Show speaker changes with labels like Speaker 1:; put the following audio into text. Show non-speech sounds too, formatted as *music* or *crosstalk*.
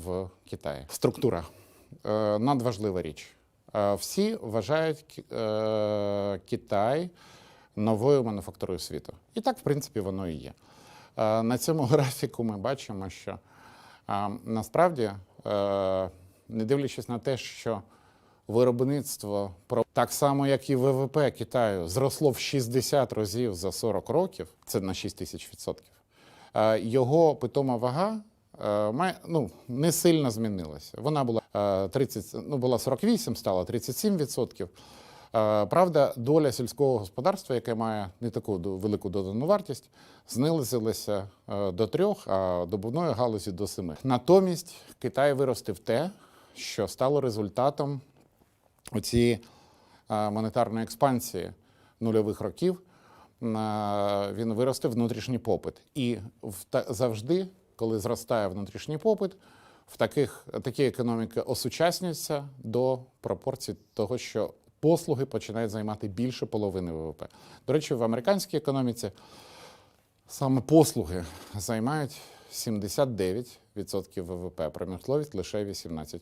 Speaker 1: в Китаї. Структура е, надважлива річ. Е, Всі вважають е, Китай новою мануфактурою світу. І так, в принципі, воно і є. На цьому *laughs* графіку ми бачимо, що насправді, не дивлячись на те, що виробництво так само, як і ВВП Китаю, зросло в 60 разів за 40 років, це на 6 тисяч відсотків. Його питома вага ну, не сильно змінилася. Вона була е, 30, ну, була 48, стала 37 відсотків. Е, Правда, доля сільського господарства, яке має не таку велику додану вартість, знизилася е, до трьох, а добувної галузі до семи. Натомість Китай виростив те, що стало результатом оцієї е, монетарної експансії нульових років. Е, Він виростив внутрішній попит. І завжди, коли зростає внутрішній попит, в таких такі економіки осучаснюються до пропорцій того, що послуги починають займати більше половини ВВП. До речі, в американській економіці саме послуги займають 79% ВВП, а промисловість лише 18%.